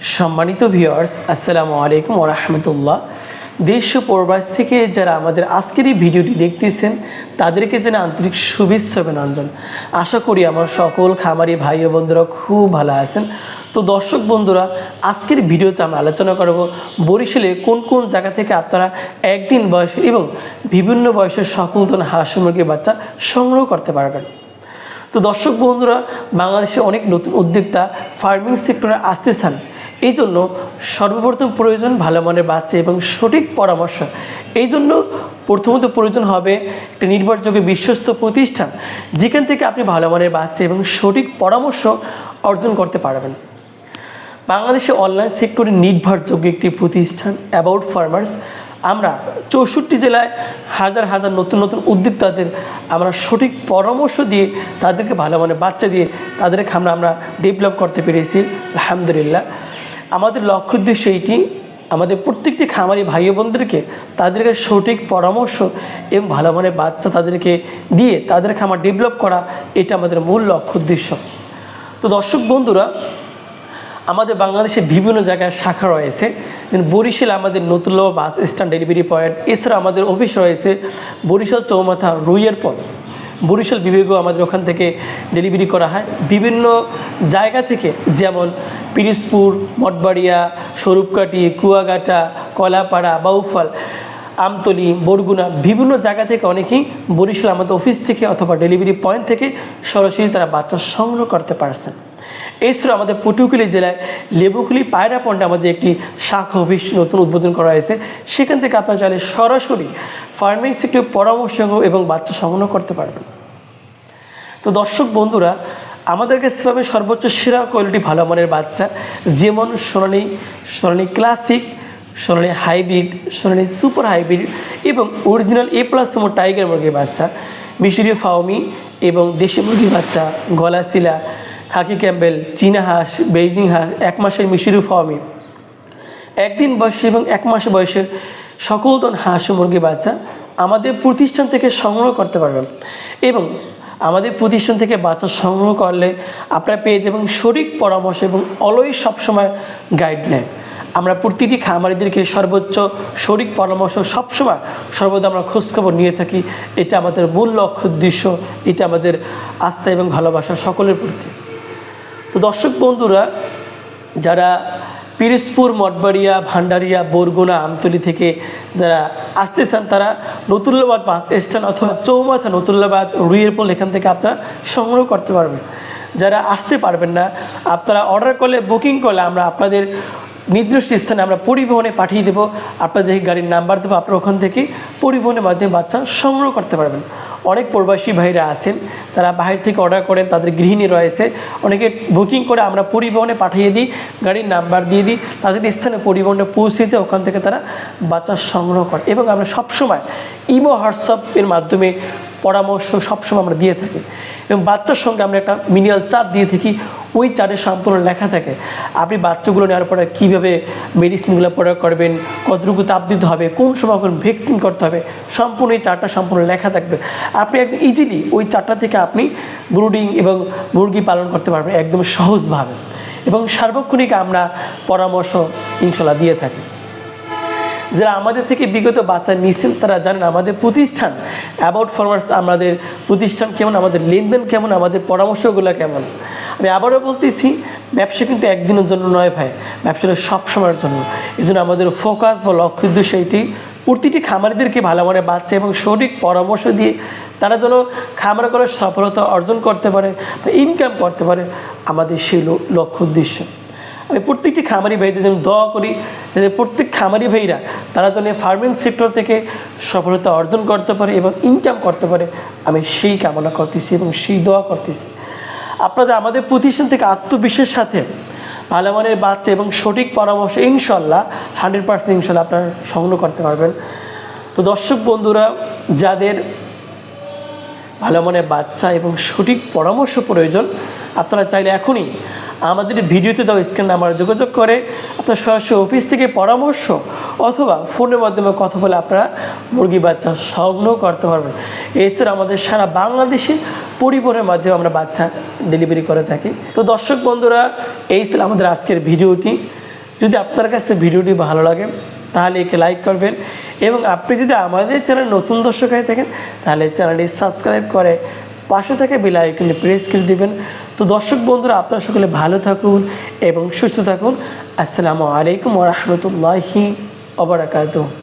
সম্মানিত ভিউয়ার্স আসসালামু আলাইকুম ওরহামতুল্লাহ দেশ ও প্রবাস থেকে যারা আমাদের আজকের এই ভিডিওটি দেখতেছেন, তাদেরকে যেন আন্তরিক শুভেচ্ছা অভিনন্দন। আশা করি আমার সকল খামারি ভাই ও বন্ধুরা খুব ভালো আছেন। তো দর্শক বন্ধুরা, আজকের ভিডিওতে আমরা আলোচনা করব বরিশালে কোন কোন জায়গা থেকে আপনারা একদিন বয়সের এবং বিভিন্ন বয়সের সকল ধরনের হাঁস মুরগির বাচ্চা সংগ্রহ করতে পারবেন। তো দর্শক বন্ধুরা, বাংলাদেশে অনেক নতুন উদ্যোক্তা ফার্মিং সেক্টরে আসতে চান। এই জন্য সর্বপ্রথম প্রয়োজন ভালো মানের বাচ্চা এবং সঠিক পরামর্শ। এই জন্য প্রথমত প্রয়োজন হবে একটা নির্ভরযোগ্য বিশ্বস্ত প্রতিষ্ঠান, যেখান থেকে আপনি ভালো মানের বাচ্চা এবং সঠিক পরামর্শ অর্জন করতে পারবেন। বাংলাদেশে অনলাইন সেক্টরে নির্ভরযোগ্য একটি প্রতিষ্ঠান অ্যাবাউট ফার্মার্স আমরা চৌষট্টি জেলায় হাজার হাজার নতুন নতুন উদ্যোক্তাদের আমরা সঠিক পরামর্শ দিয়ে তাদেরকে ভালো মানে বাচ্চা দিয়ে তাদেরকে আমরা আমরা ডেভেলপ করতে পেরেছি, আলহামদুলিল্লাহ। আমাদের লক্ষ্য উদ্দেশ্য এইটি, আমাদের প্রত্যেকটি খামারি ভাই বোনদেরকে তাদেরকে সঠিক পরামর্শ এবং ভালো মানের বাচ্চা তাদেরকে দিয়ে তাদের খামার ডেভেলপ করা, এটা আমাদের মূল লক্ষ্য উদ্দেশ্য। তো দর্শক বন্ধুরা আমাদের বাংলাদেশে বিভিন্ন জায়গায় শাখা রয়েছে। বরিশাল আমাদের Natullah bus stand delivery point এছাড়া আমাদের অফিস রয়েছে বরিশাল চৌমাথা রুইয়ের পর বরিশাল বিভাগও আমাদের ওখান থেকে ডেলিভারি করা হয়। বিভিন্ন জায়গা থেকে যেমন পিরিসপুর মঠবাড়িয়া, স্বরূপকাঠি, কুয়াঘাটা, কলাপাড়া, বাউফল আমতলি, বরগুনা বিভিন্ন জায়গা থেকে অনেকেই বরিশাল, আমাদের অফিস থেকে অথবা ডেলিভারি পয়েন্ট থেকে সরাসরি তারা বাচ্চা সংগ্রহ করতে পারছেন। এছাড়া আমাদের পটুয়াখালী জেলায় লেবুকুলি পায়রা পন্ডে আমাদের একটি শাখা অফিস নতুন উদ্বোধন করা হয়েছে। সেখান থেকে আপনারা চাইলে সরাসরি ফার্মিং সেক্টর পরামর্শ এবং বাচ্চা সংগ্রহ করতে পারবেন। তো দর্শক বন্ধুরা, আমাদের কাছে সর্বোচ্চ সেরা কোয়ালিটি ভালো মানের বাচ্চা, যেমন Sonali Sonali classic Sonali hybrid, Sonali super hybrid এবং অরিজিনাল এ প্লাস তোমার টাইগার মুরগির বাচ্চা, মিশরীয় ফাউমি এবং দেশি মুরগির বাচ্চা, গলাশিলা, খাকি ক্যাম্বেল চীনা হাঁস, বেইজিং হাঁস, এক মাসের মিশরীয় ফাউমি একদিন বয়সী এবং এক মাস বয়সের সকল ধরন হাঁস ও মুরগি বাচ্চা আমাদের প্রতিষ্ঠান থেকে সংগ্রহ করতে পারবেন এবং আমাদের প্রতিষ্ঠান থেকে বাচ্চা সংগ্রহ করলে আপনারা পেয়ে যাবেন সঠিক পরামর্শ এবং অলওয়েজ সবসময় গাইডলাইন আমরা প্রতিটি খামারিদেরকে সর্বোচ্চ সঠিক পরামর্শ সবসময় সর্বদা আমরা খোঁজখবর নিয়ে থাকি। এটা আমাদের মূল লক্ষ্য, উদ্দেশ্য, এটা আমাদের আস্থা এবং ভালোবাসা সকলের প্রতি। তো দর্শক বন্ধুরা, যারা পিরিসপুর মঠবাড়িয়া, ভান্ডারিয়া, বরগুনা, আমতলি থেকে যারা আসতে চান, তারা নতুল্লাবাদ বাস স্ট্যান্ড অথবা চৌমাথা নতুল্লাবাদ রুইয়ের পোল এখান থেকে আপনারা সংগ্রহ করতে পারবেন। যারা আসতে পারবেন না, আপনারা অর্ডার করলে, বুকিং করলে আমরা আপনাদের নির্দিষ্ট স্থানে আমরা পরিবহনে পাঠিয়ে দেবো, আপনাদের গাড়ির নাম্বার দেবো আপনারা ওখান থেকে, পরিবহনের মাধ্যমে বাচ্চা সংগ্রহ করতে পারবেন। অনেক প্রবাসী ভাইরা আছেন, তারা বাইরে থেকে অর্ডার করেন, তাদের গৃহিণী রয়েছে। অনেকে বুকিং করে আমরা পরিবহনে পাঠিয়ে দিই, গাড়ির নাম্বার দিয়ে দিই, তাদের স্থানে পরিবহনে পৌঁছে দিয়ে ওখান থেকে তারা বাচ্চা সংগ্রহ করে। এবং আমরা সবসময় ইমো হোয়াটসঅ্যাপের মাধ্যমে পরামর্শ সবসময় আমরা দিয়ে থাকি। এবং বাচ্চার সঙ্গে আমরা একটা মিনিমাল চার্ট দিয়ে থাকি ওই চার্টে সম্পূর্ণ লেখা থাকে। আপনি বাচ্চাগুলো নেওয়ার পরে কীভাবে মেডিসিনগুলো প্রয়োগ করবেন, কতটুকু তাপ দিতে হবে, কোন সময় কোন ভ্যাকসিন করতে হবে, সম্পূর্ণ এই চারটা সম্পূর্ণ লেখা থাকবে। আপনি একদম ইজিলি ওই চারটা থেকে আপনি ব্রুডিং এবং মুরগি পালন করতে পারবেন একদম সহজভাবে। এবং সার্বক্ষণিক আমরা পরামর্শ ইনশাল্লাহ দিয়ে থাকি। যারা আমাদের থেকে বিগত বাচ্চা নিচ্ছেন তারা জানেন আমাদের প্রতিষ্ঠান অ্যাবাউট ফার্মার্স আমাদের প্রতিষ্ঠান কেমন, আমাদের লেনদেন কেমন, আমাদের পরামর্শগুলো কেমন। আমি আবারও বলতেছি, ব্যবসা কিন্তু একদিনের জন্য নয় ভাই ব্যবসাটা সব সময়ের জন্য। এই জন্য আমাদের ফোকাস বা লক্ষ্য উদ্দেশ্য এইটি প্রতিটি খামারিদেরকে ভালো মানে বাচ্চা এবং সঠিক পরামর্শ দিয়ে তারা যেন খামার করে সফলতা অর্জন করতে পারে বা ইনকাম করতে পারে, আমাদের সেই লক্ষ্য উদ্দেশ্য। আমি প্রত্যেকটি খামারি ভাইদের জন্য দোয়া করি যাতে প্রত্যেক খামারি ভাইরা তারা যেন ফার্মিং সেক্টর থেকে সফলতা অর্জন করতে পারে এবং ইনকাম করতে পারে। আমি সেই কামনা করতেছি এবং সেই দোয়া করতেছি। আপনাদের আমাদের প্রতিষ্ঠান থেকে আত্মবিশ্বাসের সাথে ভালো মানের বাচ্চা এবং সঠিক পরামর্শ ইনশাল্লাহ হান্ড্রেড পার্সেন্ট ইনশাল্লাহ আপনারা সংগ্রহ করতে পারবেন। তো দর্শক বন্ধুরা, যাদের ভালো মনে বাচ্চা এবং সঠিক পরামর্শ প্রয়োজন। আপনারা চাইলে এখনই আমাদের ভিডিওতে দেওয়া স্ক্রিন নাম্বার যোগাযোগ করে আপনার সরাসরি অফিস থেকে পরামর্শ অথবা ফোনের মাধ্যমে কথা বলে আপনারা মুরগি বাচ্চা সংগ্রহ করতে পারবেন। এছাড়া আমাদের সারা বাংলাদেশে পরিবহনের মাধ্যমে আমরা বাচ্চা ডেলিভারি করে থাকি। তো দর্শক বন্ধুরা, এই ছিল আমাদের আজকের ভিডিওটি। যদি আপনার কাছে ভিডিওটি ভালো লাগে, তাহলে একে লাইক করবেন এবং আপনি যদি আমাদের চ্যানেল নতুন দর্শক হয়ে থাকেন, তাহলে চ্যানেলটি সাবস্ক্রাইব করে পাশে থেকে বেল আইকনে প্রেস করে দিবেন। তো দর্শক বন্ধুরা, আপনারা সকলে ভালো থাকুন এবং সুস্থ থাকুন। আসসালামু আলাইকুম ওরহমতুল্লাহি অবরাকাতু